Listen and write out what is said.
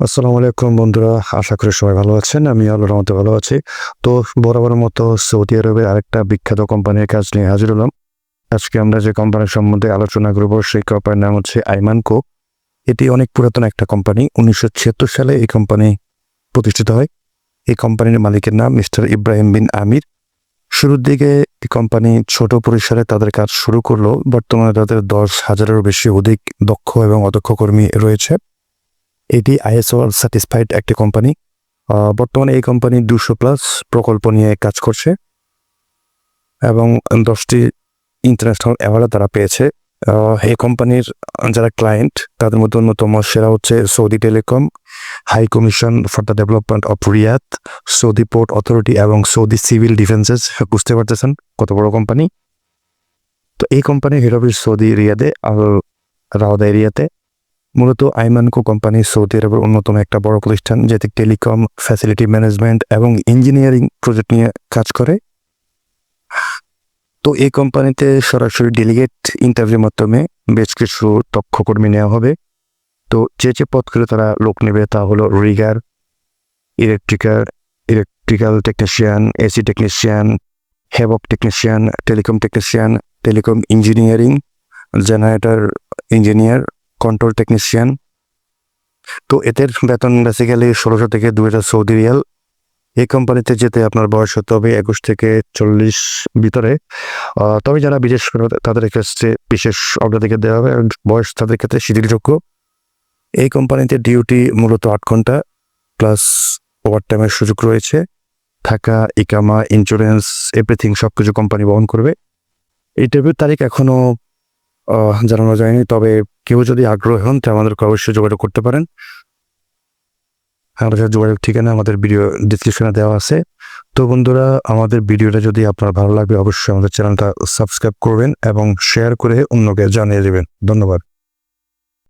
আসসালামু আলাইকুম বন্ধুরা, আশা করি সবাই ভালো আছেন, আমি আল্লাহর রহমতে ভালো আছি। তো বরাবরের মতো সৌদি আরবের আরেকটা বিখ্যাত কোম্পানির কাজ নিয়ে হাজির হলাম। আজকে আমরা যে কোম্পানির সম্বন্ধে আলোচনা করব, সেই কোম্পানির নাম হচ্ছে আইমানকো। এটি অনেক পুরাতন একটা কোম্পানি, উনিশশো ছিয়াত্তর সালে এই কোম্পানি প্রতিষ্ঠিত হয়। এই কোম্পানির মালিকের নাম মিস্টার ইব্রাহিম বিন আমির। শুরুর দিকে এই কোম্পানি ছোট পরিসরে তাদের কাজ শুরু করল, বর্তমানে তাদের দশ হাজারেরও বেশি অধিক দক্ষ এবং অদক্ষ কর্মী রয়েছে। এটি আইএসও স্যাটিসফাইড একটি কোম্পানি বর্তমানে এই কোম্পানি দুশো প্লাস প্রকল্প নিয়ে কাজ করছে এবং দশটি ইন্টারন্যাশনাল অ্যাওয়ার্ড তারা পেয়েছে। এই কোম্পানির যারা ক্লায়েন্ট তাদের মধ্যে অন্যতম সেরা হচ্ছে Saudi telecom high commission for the development of Riyadh Saudi port authority এবং সৌদি সিভিল ডিফেন্সেস বুঝতে পারতেছেন কত বড় কোম্পানি তো এই কোম্পানি অফিস সৌদি রিয়াদে আর রাওদা এরিয়াতে। মূলত আইমানকো কোম্পানি সৌদি আরবের অন্যতম একটা বড় প্রতিষ্ঠান, যেটি টেলিকম ফ্যাসিলিটি ম্যানেজমেন্ট এবং ইঞ্জিনিয়ারিং প্রজেক্ট নিয়ে কাজ করে। তো এই কোম্পানিতে সরাসরি ডেলিগেট ইন্টারভিউর মাধ্যমে বেশ কিছু দক্ষ কর্মী নেওয়া হবে। তো যে যে পদগুলো তারা লোক নেবে তা হলো rigger electrical electrical technician AC technician HVAC technician telecom technician telecom engineering generator engineer control technician তো এদের বেতন বেসিক্যালি ষোলোশো থেকে দু হাজার সৌদি রিয়াল। এই কোম্পানিতে যেতে আপনার বয়স হতে হবে একুশ থেকে চল্লিশ ভিতরে। তবে যারা বিশেষ তাদের ক্ষেত্রে বিশেষ অগ্রাধিকার দেওয়া হবে। বয়স তাদের ক্ষেত্রে শিথিলযোগ্য। এই কোম্পানিতে ডিউটি মূলত আট ঘণ্টা প্লাস ওভার টাইমের সুযোগ রয়েছে। থাকা, ইকামা ইন্স্যুরেন্স এভরিথিং সব কিছু কোম্পানি বহন করবে। এই ইন্টারভিউর তারিখ এখনও জানানো যায়নি। তবে কেউ যদি আগ্রহী হন, তো আমাদেরকে অবশ্যই যোগাযোগ করতে পারেন। আমাদের যোগাযোগ ঠিকানা আমাদের ভিডিও ডিসক্রিপশনে দেওয়া আছে। তো বন্ধুরা, আমাদের ভিডিওটা যদি আপনার ভালো লাগবে অবশ্যই আমাদের চ্যানেলটা সাবস্ক্রাইব করবেন এবং শেয়ার করে অন্যকে জানিয়ে দেবেন। ধন্যবাদ।